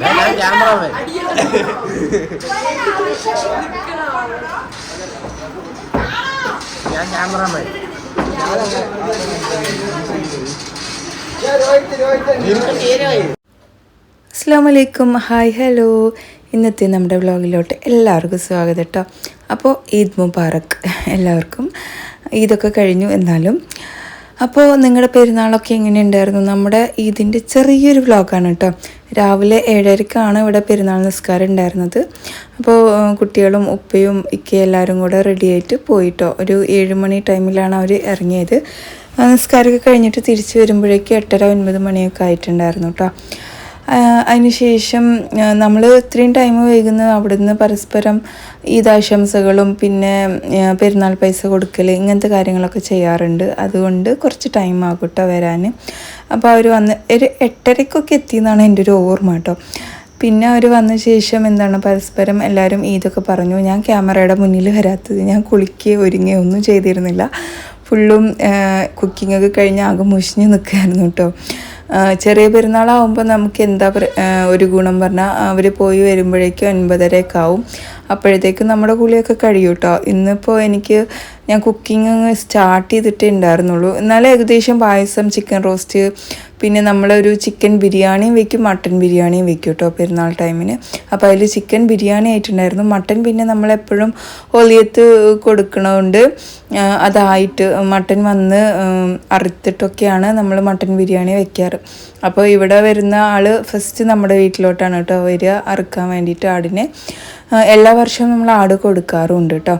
ഞാൻ ക്യാമറമാൻ ഞാൻ ക്യാമറമാൻ അസ്സാം വലൈക്കും ഹായ് ഹലോ. ഇന്നത്തെ നമ്മുടെ വ്ളോഗിലോട്ട് എല്ലാവർക്കും സ്വാഗതം കേട്ടോ അപ്പോൾ ഈദ് മുബാറക് എല്ലാവർക്കും. ഈദൊക്കെ കഴിഞ്ഞു എന്നാലും. അപ്പോൾ നിങ്ങളുടെ പെരുന്നാളൊക്കെ എങ്ങനെ ഉണ്ടായിരുന്നു നമ്മുടെ ഈദിന്റെ ചെറിയൊരു വ്ളോഗാണ് കേട്ടോ. രാവിലെ ഏഴരക്കാണ് ഇവിടെ പെരുന്നാൾ നിസ്കാരം ഉണ്ടായിരുന്നത്. അപ്പോൾ കുട്ടികളും ഉപ്പയും ഇക്കയും എല്ലാവരും കൂടെ റെഡിയായിട്ട് പോയിട്ടോ. ഒരു ഏഴ് മണി ടൈമിലാണ് അവർ ഇറങ്ങിയത്. നിസ്കാരമൊക്കെ കഴിഞ്ഞിട്ട് തിരിച്ച് വരുമ്പോഴേക്കും എട്ടര ഒൻപത് മണിയൊക്കെ ആയിട്ടുണ്ടായിരുന്നു കേട്ടോ. അതിനുശേഷം നമ്മൾ ഇത്രയും ടൈം വൈകുന്ന അവിടുന്ന് പരസ്പരം ഈദാശംസകളും പിന്നെ പെരുന്നാൾ പൈസ കൊടുക്കൽ ഇങ്ങനത്തെ കാര്യങ്ങളൊക്കെ ചെയ്യാറുണ്ട്. അതുകൊണ്ട് കുറച്ച് ടൈം ആകട്ടെ വരാൻ അപ്പോൾ അവർ വന്ന് ഒരു എട്ടരയ്ക്കൊക്കെ എത്തിയെന്നാണ് എന്റെ ഒരു ഓർമ്മ കേട്ടോ. പിന്നെ അവർ വന്ന ശേഷം എന്താണ് പരസ്പരം എല്ലാവരും ഈദൊക്കെ പറഞ്ഞു. ഞാൻ ക്യാമറയുടെ മുന്നിൽ വരാത്തത് ഞാൻ കുളിക്കുകയോ ഒരുങ്ങുകയോ ഒന്നും ചെയ്തിരുന്നില്ല. ഫുള്ളും കുക്കിങ്ങൊക്കെ കഴിഞ്ഞ് ആകെ മുഷിഞ്ഞ് നിൽക്കുകയായിരുന്നു കേട്ടോ. ചെറിയ പെരുന്നാളാവുമ്പോൾ നമുക്ക് എന്താ ഒരു ഗുണം പറഞ്ഞാൽ അവർ പോയി വരുമ്പോഴേക്കും ഒൻപതരയൊക്കെ ആവും. അപ്പോഴത്തേക്കും നമ്മുടെ കുളിയൊക്കെ കഴിയും കേട്ടോ ഇന്നിപ്പോൾ എനിക്ക് ഞാൻ കുക്കിംഗ് അങ്ങ് സ്റ്റാർട്ട് ചെയ്തിട്ടേ ഉണ്ടായിരുന്നുള്ളൂ. എന്നാലും ഏകദേശം പായസം ചിക്കൻ റോസ്റ്റ് പിന്നെ നമ്മളൊരു ചിക്കൻ ബിരിയാണിയും വെക്കും മട്ടൻ ബിരിയാണിയും വെക്കും കേട്ടോ പെരുന്നാൾ ടൈമിന് അപ്പോൾ അതിൽ ചിക്കൻ ബിരിയാണി ആയിട്ടുണ്ടായിരുന്നു. മട്ടൻ പിന്നെ നമ്മളെപ്പോഴും ഒലിയത്ത് കൊടുക്കണതുകൊണ്ട് ആ, അതായിട്ട് മട്ടൻ വന്ന് അറുത്തിട്ടൊക്കെയാണ് നമ്മൾ മട്ടൻ ബിരിയാണി വെക്കാറ്. അപ്പോൾ ഇവിടെ വരുന്ന ആൾ ഫസ്റ്റ് നമ്മുടെ വീട്ടിലോട്ടാണ് കേട്ടോ വരിക അറുക്കാൻ വേണ്ടിയിട്ട് ആടിനെ. എല്ലാ വർഷവും നമ്മൾ ആട് കൊടുക്കാറുണ്ട് കേട്ടോ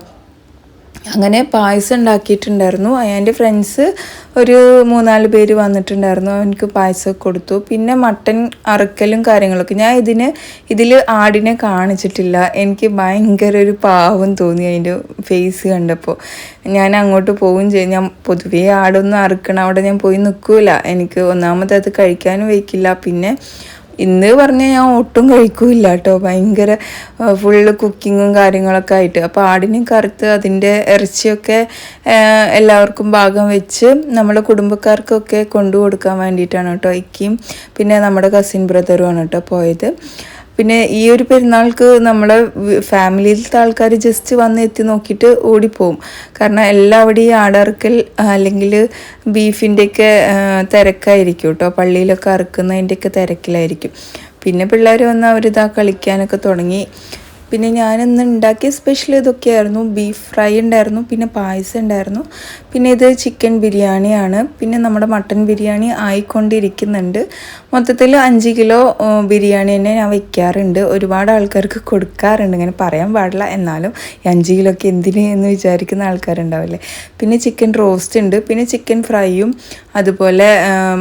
അങ്ങനെ പായസം ഉണ്ടാക്കിയിട്ടുണ്ടായിരുന്നു. എന്റെ ഫ്രണ്ട്സ് ഒരു മൂന്നാൽ പേര് വന്നിട്ടുണ്ടായിരുന്നു. എനിക്ക് പായസം കൊടുത്തു. പിന്നെ മട്ടൻ അറക്കലും കാര്യങ്ങളൊക്കെ. ഞാൻ ഇതിന് ഇതിൽ ആടിനെ കാണിച്ചിട്ടില്ല. എനിക്ക് ഭയങ്കര ഒരു പാവം തോന്നി അതിന്റെ ഫേസ് കണ്ടപ്പോൾ. ഞാൻ അങ്ങോട്ട് പോവുകയും ചെയ്യും ഞാൻ പൊതുവേ ആടൊന്നും അറുക്കണം അവിടെ ഞാൻ പോയി നിൽക്കില്ല എനിക്ക് ഒന്നാമത് അത് കഴിക്കാനും വയ്ക്കില്ല. പിന്നെ ഇന്ന് പറഞ്ഞാൽ ഞാൻ ഒട്ടും കഴിക്കൂല കേട്ടോ. ഭയങ്കര ഫുള്ള് കുക്കിങ്ങും കാര്യങ്ങളൊക്കെ ആയിട്ട്. അപ്പോൾ ആടിനെ കറുത്ത് അതിന്റെ ഇറച്ചിയൊക്കെ എല്ലാവർക്കും ഭാഗം വെച്ച് നമ്മുടെ കുടുംബക്കാർക്കൊക്കെ കൊണ്ടു കൊടുക്കാൻ വേണ്ടിയിട്ടാണ് കേട്ടോ ഇക്കയും പിന്നെ നമ്മുടെ കസിൻ ബ്രദറുമാണ് കേട്ടോ പോയത്. പിന്നെ ഈ ഒരു പെരുന്നാൾക്ക് നമ്മുടെ ഫാമിലിയിലത്തെ ആൾക്കാർ ജസ്റ്റ് വന്ന് എത്തി നോക്കിയിട്ട് ഓടിപ്പോവും. കാരണം എല്ലാവിടെയും ആടറക്കൽ അല്ലെങ്കിൽ ബീഫിന്റെയൊക്കെ തിരക്കായിരിക്കും കേട്ടോ പള്ളിയിലൊക്കെ അറുക്കുന്നതിന്റെയൊക്കെ തിരക്കിലായിരിക്കും. പിന്നെ പിള്ളേർ വന്ന് അവരിതാ കളിക്കാനൊക്കെ തുടങ്ങി. പിന്നെ ഞാനിന്ന് ഉണ്ടാക്കിയ സ്പെഷ്യൽ ഇതൊക്കെയായിരുന്നു. ബീഫ് ഫ്രൈ ഉണ്ടായിരുന്നു പിന്നെ പായസം ഉണ്ടായിരുന്നു. പിന്നെ ഇത് ചിക്കൻ ബിരിയാണിയാണ്. പിന്നെ നമ്മുടെ മട്ടൻ ബിരിയാണി ആയിക്കൊണ്ടിരിക്കുന്നുണ്ട്. മൊത്തത്തിൽ അഞ്ച് കിലോ ബിരിയാണി തന്നെ ഞാൻ വയ്ക്കാറുണ്ട് ഒരുപാട് ആൾക്കാർക്ക് കൊടുക്കാറുണ്ട്. ഇങ്ങനെ പറയാൻ പാടില്ല. എന്നാലും ഈ അഞ്ച് കിലോ ഒക്കെ എന്തിന് എന്ന് വിചാരിക്കുന്ന ആൾക്കാരുണ്ടാവില്ലേ. പിന്നെ ചിക്കൻ റോസ്റ്റ് ഉണ്ട്. പിന്നെ ചിക്കൻ ഫ്രൈയും അതുപോലെ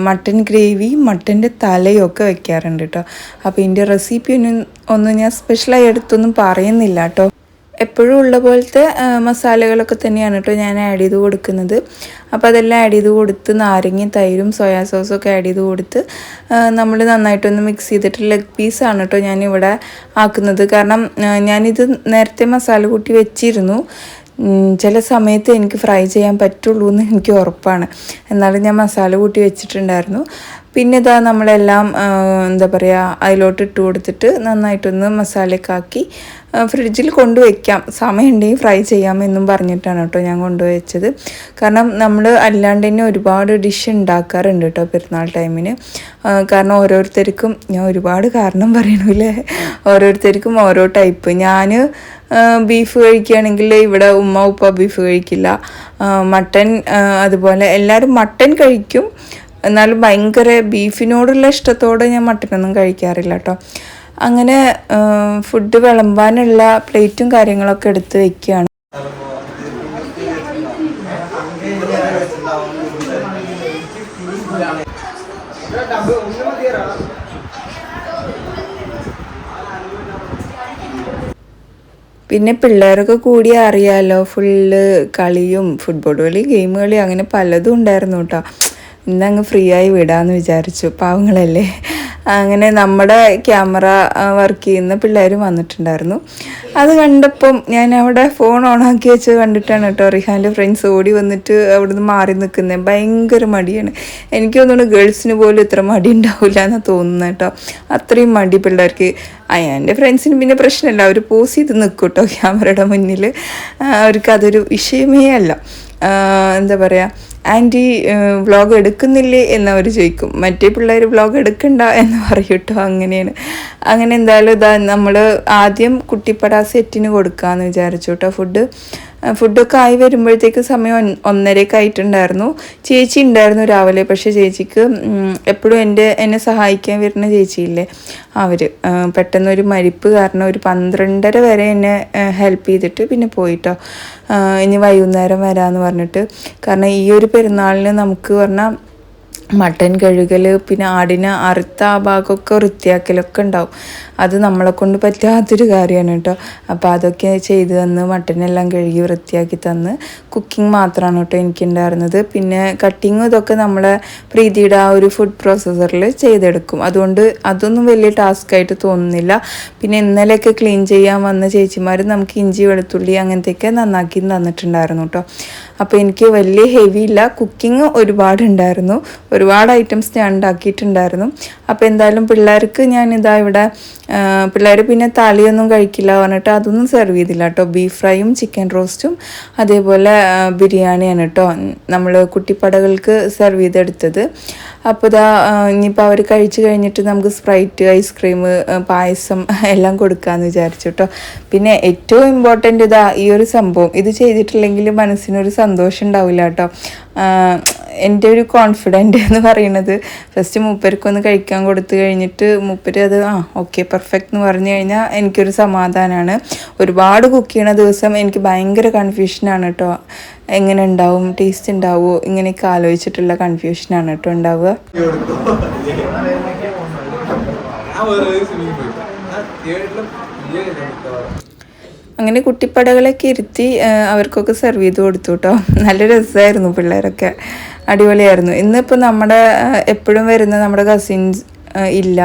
മട്ടൻ ഗ്രേവി മട്ടന്റെ തലയും ഒക്കെ വെക്കാറുണ്ട് കേട്ടോ അപ്പോൾ ഇതിന്റെ റെസിപ്പി ഒന്നും ഒന്നും ഞാൻ സ്പെഷ്യലായി എടുത്തൊന്നും പറയുന്നില്ല കേട്ടോ എപ്പോഴും ഉള്ള പോലത്തെ മസാലകളൊക്കെ തന്നെയാണ് കേട്ടോ ഞാൻ ആഡ് ചെയ്ത് കൊടുക്കുന്നത്. അപ്പോൾ അതെല്ലാം ആഡ് ചെയ്ത് കൊടുത്ത് നാരങ്ങ തൈരും സോയാ സോസും ഒക്കെ ആഡ് ചെയ്ത് കൊടുത്ത് നമ്മൾ നന്നായിട്ടൊന്ന് മിക്സ് ചെയ്തിട്ട് ലെഗ് പീസാണ് കേട്ടോ ഞാനിവിടെ ആക്കുന്നത്. കാരണം ഞാനിത് നേരത്തെ മസാല കൂട്ടി വെച്ചിരുന്നു. ചില സമയത്ത് എനിക്ക് ഫ്രൈ ചെയ്യാൻ പറ്റുള്ളൂ എന്ന് എനിക്ക് ഉറപ്പാണ്. എന്നാലും ഞാൻ മസാല കൂട്ടി വെച്ചിട്ടുണ്ടായിരുന്നു. പിന്നെ ഇതാ നമ്മളെല്ലാം എന്താ പറയുക അതിലോട്ട് ഇട്ട് കൊടുത്തിട്ട് നന്നായിട്ടൊന്ന് മസാലയൊക്കെ ആക്കി ഫ്രിഡ്ജിൽ കൊണ്ടുവയ്ക്കാം സമയമുണ്ടെങ്കിൽ ഫ്രൈ ചെയ്യാമെന്നും പറഞ്ഞിട്ടാണ് കേട്ടോ ഞാൻ കൊണ്ടുവച്ചത് കാരണം നമ്മൾ അല്ലാണ്ട് തന്നെ ഒരുപാട് ഡിഷ് ഉണ്ടാക്കാറുണ്ട് കേട്ടോ പെരുന്നാൾ ടൈമിന് കാരണം ഓരോരുത്തർക്കും ഞാൻ ഒരുപാട് കാരണം പറയണില്ലേ? ഓരോരുത്തർക്കും ഓരോ ടൈപ്പ് ഞാൻ ബീഫ് കഴിക്കുകയാണെങ്കിൽ ഇവിടെ ഉമ്മ ഉപ്പ ബീഫ് കഴിക്കില്ല. മട്ടൻ അതുപോലെ എല്ലാവരും മട്ടൻ കഴിക്കും. എന്നാലും ഭയങ്കര ബീഫിനോടുള്ള ഇഷ്ടത്തോടെ ഞാൻ മട്ടനൊന്നും കഴിക്കാറില്ല കേട്ടോ. അങ്ങനെ ഫുഡ് വിളമ്പാനുള്ള പ്ലേറ്റും കാര്യങ്ങളൊക്കെ എടുത്ത് വെക്കുകയാണ്. പിന്നെ പിള്ളേരൊക്കെ കൂടി അറിയാലോ ഫുള്ള് കളിയും ഫുട്ബോൾ കളി ഗെയിം കളി അങ്ങനെ പലതും ഉണ്ടായിരുന്നു കേട്ടോ ഇന്നങ്ങ് ഫ്രീ ആയി വിടാമെന്ന് വിചാരിച്ചു പാവങ്ങളല്ലേ? അങ്ങനെ നമ്മുടെ ക്യാമറ വർക്ക് ചെയ്യുന്ന പിള്ളേരും വന്നിട്ടുണ്ടായിരുന്നു. അത് കണ്ടപ്പം ഞാൻ അവിടെ ഫോൺ ഓണാക്കി വെച്ച് കണ്ടിട്ടാണ് കേട്ടോ. റിഹാന്റെ ഫ്രണ്ട്സ് ഓടി വന്നിട്ട് അവിടുന്ന് മാറി നിൽക്കുന്നത് ഭയങ്കര മടിയാണ്. എനിക്ക് തോന്നുന്നു ഗേൾസിന് പോലും ഇത്ര മടി ഉണ്ടാവില്ല എന്നാണ് തോന്നുന്നത് കേട്ടോ. അത്രയും മടി പിള്ളേർക്ക്. എന്റെ ഫ്രണ്ട്സിന് പിന്നെ പ്രശ്നമില്ല അവർ പോസ് ചെയ്ത് നിൽക്കും കേട്ടോ ക്യാമറയുടെ മുന്നിൽ അവർക്ക് അതൊരു വിഷയമേ അല്ല. എന്താ പറയുക ആന്റി വ്ളോഗ് എടുക്കുന്നില്ലേ എന്നവർ ചോദിക്കും. മറ്റേ പിള്ളേർ വ്ളോഗ് എടുക്കണ്ട എന്ന് പറയും അങ്ങനെയാണ്. അങ്ങനെ എന്തായാലും ഇതാ നമ്മൾ ആദ്യം കുട്ടിപ്പട സെറ്റിന് കൊടുക്കാമെന്ന് വിചാരിച്ചു കേട്ടോ ഫുഡ് ഫുഡൊക്കെ ആയി വരുമ്പോഴത്തേക്ക് സമയം ഒന്നരയൊക്കെ ആയിട്ടുണ്ടായിരുന്നു. ചേച്ചി ഉണ്ടായിരുന്നു രാവിലെ പക്ഷേ ചേച്ചിക്ക് എപ്പോഴും എന്റെ എന്നെ സഹായിക്കാൻ വരുന്ന ചേച്ചിയില്ലേ അവർ പെട്ടെന്ന് ഒരു മരിപ്പ് കാരണം ഒരു പന്ത്രണ്ടര വരെ എന്നെ ഹെൽപ്പ് ചെയ്തിട്ട് പിന്നെ പോയിട്ടോ. ഇനി വൈകുന്നേരം വരാമെന്ന് പറഞ്ഞിട്ട്. കാരണം ഈ ഒരു പെരുന്നാളിന് നമുക്ക് പറഞ്ഞാൽ മട്ടൻ കഴുകൽ പിന്നെ ആടിനെ അറുത്ത ആ ഭാഗമൊക്കെ വൃത്തിയാക്കലൊക്കെ ഉണ്ടാവും. അത് നമ്മളെ കൊണ്ട് പറ്റാത്തൊരു കാര്യമാണ് കേട്ടോ. അപ്പോൾ അതൊക്കെ ചെയ്ത് തന്ന് മട്ടനെല്ലാം കഴുകി വൃത്തിയാക്കി തന്ന് കുക്കിംഗ് മാത്രമാണ് കേട്ടോ എനിക്കുണ്ടായിരുന്നത്. പിന്നെ കട്ടിങ്ങും ഇതൊക്കെ നമ്മളെ പ്രീതിയുടെ ആ ഒരു ഫുഡ് പ്രോസസ്സറിൽ ചെയ്തെടുക്കും. അതുകൊണ്ട് അതൊന്നും വലിയ ടാസ്ക് ആയിട്ട് തോന്നുന്നില്ല. പിന്നെ ഇന്നലെയൊക്കെ ക്ലീൻ ചെയ്യാൻ വന്ന ചേച്ചിമാർ നമുക്ക് ഇഞ്ചി വെളുത്തുള്ളി അങ്ങനത്തെയൊക്കെ നന്നാക്കി തന്നിട്ടുണ്ടായിരുന്നു കേട്ടോ. അപ്പോൾ എനിക്ക് വലിയ ഹെവി ഇല്ല. കുക്കിംഗ് ഒരുപാട് ഉണ്ടായിരുന്നു. ഒരുപാട് ഐറ്റംസ് ഞാൻ ഉണ്ടാക്കിയിട്ടുണ്ടായിരുന്നു. അപ്പോൾ എന്തായാലും പിള്ളേർക്ക് ഞാൻ ഇതാ ഇവിടെ പിള്ളേർ പിന്നെ തളിയൊന്നും കഴിക്കില്ല പറഞ്ഞിട്ട് അതൊന്നും സെർവ് ചെയ്തില്ല കേട്ടോ. ബീഫ് ഫ്രൈയും ചിക്കൻ റോസ്റ്റും അതേപോലെ ബിരിയാണിയാണ് കേട്ടോ. നമ്മൾ കുട്ടിപ്പടകൾക്ക് സെർവ് ചെയ്തെടുത്തത്. അപ്പോൾ ഇതാ ഇനിയിപ്പോൾ അവർ കഴിച്ച് കഴിഞ്ഞിട്ട് നമുക്ക് സ്പ്രൈറ്റ് ഐസ്ക്രീം പായസം എല്ലാം കൊടുക്കാമെന്ന് വിചാരിച്ചു കേട്ടോ. പിന്നെ ഏറ്റവും ഇമ്പോർട്ടന്റ് ഇതാ ഈ ഒരു സംഭവം. ഇത് ചെയ്തിട്ടില്ലെങ്കിൽ മനസ്സിനൊരു സന്തോഷം ഉണ്ടാവില്ല കേട്ടോ. എന്റെ ഒരു കോൺഫിഡന്റ് എന്ന് പറയുന്നത് ഫസ്റ്റ് മൂപ്പർക്കൊന്ന് കഴിക്കാൻ കൊടുത്തു കഴിഞ്ഞിട്ട് മൂപ്പര് അത് ആ ഓക്കെ പെർഫെക്റ്റ് എന്ന് പറഞ്ഞു കഴിഞ്ഞാൽ എനിക്കൊരു സമാധാനമാണ് ഒരുപാട് കുക്ക് ചെയ്യണ ദിവസം എനിക്ക് ഭയങ്കര കൺഫ്യൂഷനാണ് കേട്ടോ എങ്ങനെ ഉണ്ടാവും ടേസ്റ്റ് ഉണ്ടാവുമോ ഇങ്ങനെയൊക്കെ ആലോചിച്ചിട്ടുള്ള കൺഫ്യൂഷനാണ് കേട്ടോ ഉണ്ടാവുക അങ്ങനെ കുട്ടിപ്പടകളൊക്കെ ഇരുത്തി അവർക്കൊക്കെ സെർവ് ചെയ്ത് കൊടുത്തു കേട്ടോ നല്ല രസമായിരുന്നു പിള്ളേരൊക്കെ. അടിപൊളിയായിരുന്നു. ഇന്നിപ്പോൾ നമ്മുടെ എപ്പോഴും വരുന്ന നമ്മുടെ കസിൻസ് ഇല്ല.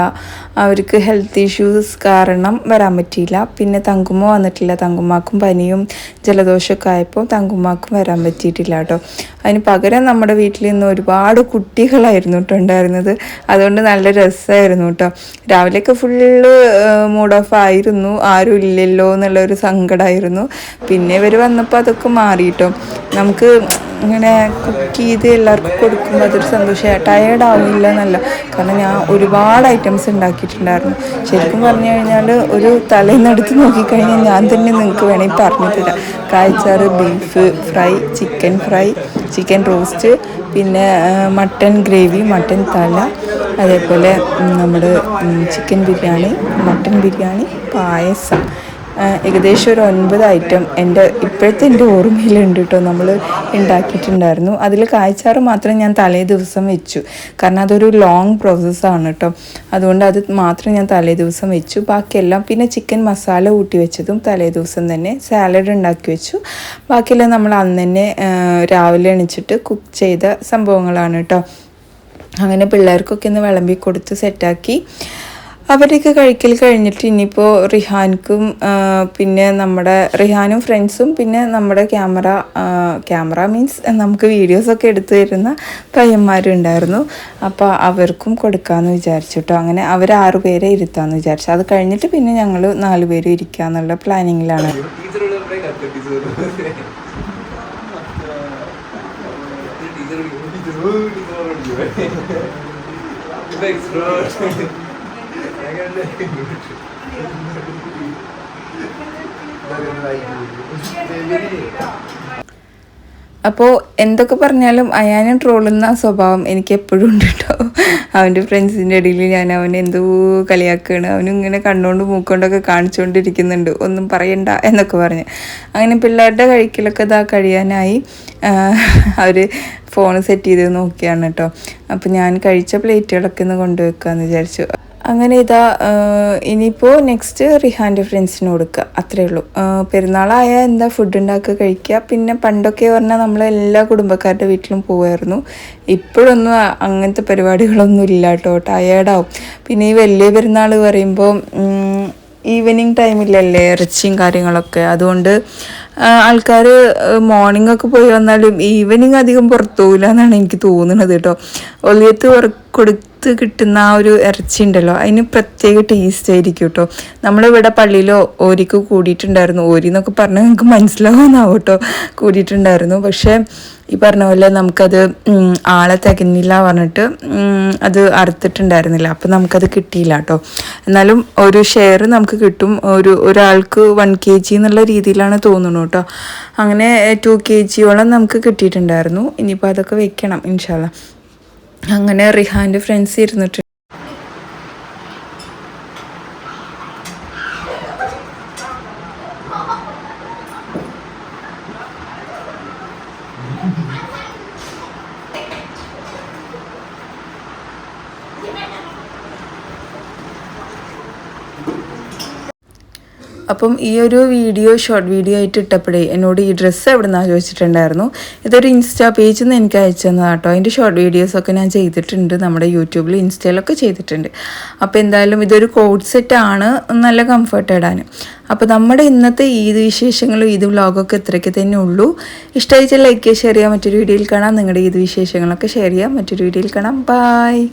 അവർക്ക് ഹെൽത്ത് ഇഷ്യൂസ് കാരണം വരാൻ പറ്റിയില്ല. പിന്നെ തങ്കുമ്മ വന്നിട്ടില്ല. തങ്കുമ്മാക്കും പനിയും ജലദോഷമൊക്കെ ആയപ്പോൾ തങ്കുമ്മാക്കും വരാൻ പറ്റിയിട്ടില്ല കേട്ടോ. അതിന് പകരം നമ്മുടെ വീട്ടിൽ നിന്ന് ഒരുപാട് കുട്ടികളായിരുന്നു കേട്ടോ ഉണ്ടായിരുന്നത്. അതുകൊണ്ട് നല്ല രസമായിരുന്നു കേട്ടോ. രാവിലെയൊക്കെ ഫുള്ള് മൂഡ് ഓഫ് ആയിരുന്നു. ആരും ഇല്ലല്ലോ എന്നുള്ളൊരു സങ്കടമായിരുന്നു പിന്നെ ഇവർ വന്നപ്പോൾ അതൊക്കെ മാറി നമുക്ക് ഇങ്ങനെ കുക്ക് ചെയ്ത് എല്ലാവർക്കും കൊടുക്കുമ്പോൾ അതൊരു സന്തോഷമായി. ടയേർഡ് ആവില്ല എന്നല്ല. കാരണം ഞാൻ ഒരുപാട് ഐറ്റംസ് ഉണ്ടാക്കിയിട്ടുണ്ടായിരുന്നു ശരിക്കും പറഞ്ഞു കഴിഞ്ഞാൽ ഒരു തലേന്നെടുത്ത് നോക്കിക്കഴിഞ്ഞാൽ ഞാൻ തന്നെ നിങ്ങൾക്ക് വേണമെങ്കിൽ പറഞ്ഞു തരാം കായ്ച്ചാറ് beef fry chicken fry chicken roast പിന്നെ മട്ടൺ ഗ്രേവി മട്ടൻ തല അതേപോലെ നമ്മുടെ ചിക്കൻ ബിരിയാണി മട്ടൻ ബിരിയാണി പായസം. ഏകദേശം ഒരു ഒൻപത് ഐറ്റം എന്റെ ഇപ്പോഴത്തെ എന്റെ ഓർമ്മയിലുണ്ട് കേട്ടോ നമ്മൾ ഉണ്ടാക്കിയിട്ടുണ്ടായിരുന്നു അതിൽ കായച്ചാറ് മാത്രം ഞാൻ തലേ ദിവസം വെച്ചു. കാരണം അതൊരു ലോങ് പ്രോസസ്സാണ് കേട്ടോ അതുകൊണ്ട് അത് മാത്രം ഞാൻ തലേ ദിവസം വെച്ചു. ബാക്കിയെല്ലാം പിന്നെ ചിക്കൻ മസാല ഊട്ടി വെച്ചതും തലേ ദിവസം തന്നെ സാലഡ് ഉണ്ടാക്കി വെച്ചു. ബാക്കിയെല്ലാം നമ്മൾ അന്ന് തന്നെ രാവിലെ എണിച്ചിട്ട് കുക്ക് ചെയ്ത സംഭവങ്ങളാണ് കേട്ടോ അങ്ങനെ പിള്ളേർക്കൊക്കെ ഒന്ന് വിളമ്പി കൊടുത്ത് സെറ്റാക്കി അവരൊക്കെ കഴിക്കൽ കഴിഞ്ഞിട്ട് ഇനിയിപ്പോൾ റിഹാൻക്കും പിന്നെ നമ്മുടെ റിഹാനും ഫ്രണ്ട്സും പിന്നെ നമ്മുടെ ക്യാമറ ക്യാമറ മീൻസ് നമുക്ക് വീഡിയോസൊക്കെ എടുത്തു തരുന്ന പയ്യന്മാരുണ്ടായിരുന്നു. അപ്പോൾ അവർക്കും കൊടുക്കാമെന്ന് വിചാരിച്ചു കേട്ടോ അങ്ങനെ അവർ ആറു പേരെ ഇരുത്താമെന്ന് വിചാരിച്ചു. അത് കഴിഞ്ഞിട്ട് പിന്നെ ഞങ്ങൾ നാല് പേര് ഇരിക്കുക എന്നുള്ള പ്ലാനിങ്ങിലാണ് അപ്പോൾ എന്തൊക്കെ പറഞ്ഞാലും അയാനെ ട്രോളുന്ന സ്വഭാവം എനിക്ക് എപ്പോഴും ഉണ്ട് കേട്ടോ അവന്റെ ഫ്രണ്ട്സിന്റെ ഇടയിൽ ഞാൻ അവനെ എന്തോ കളിയാക്കുകയാണ് അവനും ഇങ്ങനെ കണ്ണുകൊണ്ട് മൂക്കൊണ്ടൊക്കെ കാണിച്ചുകൊണ്ടിരിക്കുന്നുണ്ട് ഒന്നും പറയണ്ട എന്നൊക്കെ പറഞ്ഞ്. അങ്ങനെ പിള്ളേരുടെ കഴിക്കലൊക്കെ ഇതാ കഴിയാനായി. അവർ ഫോൺ സെറ്റ് ചെയ്ത് നോക്കിയാണ് കേട്ടോ. അപ്പോൾ ഞാൻ കഴിച്ച പ്ലേറ്റുകളൊക്കെ ഒന്ന് കൊണ്ടുവെക്കാന്ന് വിചാരിച്ചു. അങ്ങനെ ഇതാ ഇനിയിപ്പോൾ നെക്സ്റ്റ് റിഹാന്റെ ഫ്രണ്ട്സിന് കൊടുക്കുക അത്രേ ഉള്ളൂ. പെരുന്നാളായ എന്താ ഫുഡ് ഉണ്ടാക്കുക കഴിക്കുക. പിന്നെ പണ്ടൊക്കെ പറഞ്ഞാൽ നമ്മൾ എല്ലാ കുടുംബക്കാരുടെ വീട്ടിലും പോകുമായിരുന്നു ഇപ്പോഴൊന്നും അങ്ങനത്തെ പരിപാടികളൊന്നും ഇല്ല കേട്ടോ. ടയേർഡാവും പിന്നെ ഈ വലിയ പെരുന്നാൾ പറയുമ്പോൾ ഈവനിങ് ടൈമിലല്ലേ ഇറച്ചിയും കാര്യങ്ങളൊക്കെ. അതുകൊണ്ട് ആൾക്കാർ മോർണിംഗ് ഒക്കെ പോയി വന്നാലും ഈവനിങ് അധികം പുറത്തു പോകില്ല എന്നാണ് എനിക്ക് തോന്നുന്നത് കേട്ടോ. ഒലിയത്ത് വറ- കൊടുത്ത് കിട്ടുന്ന ആ ഒരു ഇറച്ചി ഉണ്ടല്ലോ അതിന് പ്രത്യേക ടേസ്റ്റ് ആയിരിക്കും കേട്ടോ നമ്മളിവിടെ പള്ളിയിലോ ഓരിക്ക് കൂടിയിട്ടുണ്ടായിരുന്നു ഓരി എന്നൊക്കെ പറഞ്ഞാൽ നിങ്ങൾക്ക് മനസ്സിലാവുന്നാവും കേട്ടോ കൂടിയിട്ടുണ്ടായിരുന്നു. പക്ഷേ ഈ പറഞ്ഞ പോലെ നമുക്കത് ആളെ തികഞ്ഞില്ല പറഞ്ഞിട്ട് അത് അറുത്തിട്ടുണ്ടായിരുന്നില്ല. അപ്പം നമുക്കത് കിട്ടിയില്ല കേട്ടോ എന്നാലും ഒരു ഷെയർ നമുക്ക് കിട്ടും. ഒരു ഒരാൾക്ക് വൺ കെ ജി എന്നുള്ള രീതിയിലാണ് തോന്നുന്നു കേട്ടോ അങ്ങനെ ടു കെ ജിയോളം നമുക്ക് കിട്ടിയിട്ടുണ്ടായിരുന്നു. ഇനിയിപ്പോൾ അതൊക്കെ വെക്കണം ഇൻഷാല്ല അങ്ങനെ റിഹാന്റെ ഫ്രണ്ട്സ് ഇരുന്നിട്ട് അപ്പം ഈ ഒരു വീഡിയോ ഷോർട്ട് വീഡിയോ ആയിട്ട് ഇട്ടപ്പോഴേ എന്നോട് ഈ ഡ്രസ്സ് എവിടെ നിന്നാണ് ചോദിച്ചിട്ടുണ്ടായിരുന്നു. ഇതൊരു ഇൻസ്റ്റാ പേജിൽ നിന്ന് എനിക്ക് അയച്ചു തന്നതാണ് കേട്ടോ അതിന്റെ ഷോർട്ട് വീഡിയോസൊക്കെ ഞാൻ ചെയ്തിട്ടുണ്ട്. നമ്മുടെ യൂട്യൂബിൽ ഇൻസ്റ്റയിലൊക്കെ ചെയ്തിട്ടുണ്ട്. അപ്പോൾ എന്തായാലും ഇതൊരു കോഡ് സെറ്റ് ആണ് നല്ല കംഫർട്ട് ഇടാൻ. അപ്പോൾ നമ്മുടെ ഇന്നത്തെ ഈദ് വിശേഷങ്ങളും ഈദ് വ്ളോഗൊക്കെ ഇത്രയ്ക്ക് തന്നെ ഉള്ളൂ. ഇഷ്ടമായിച്ചാൽ ലൈക്ക് ഷെയർ ചെയ്യാം മറ്റൊരു വീഡിയോയിൽ കാണാം. നിങ്ങളുടെ ഈദ് വിശേഷങ്ങളൊക്കെ ഷെയർ ചെയ്യാം. മറ്റൊരു വീഡിയോയിൽ കാണാം. ബായ്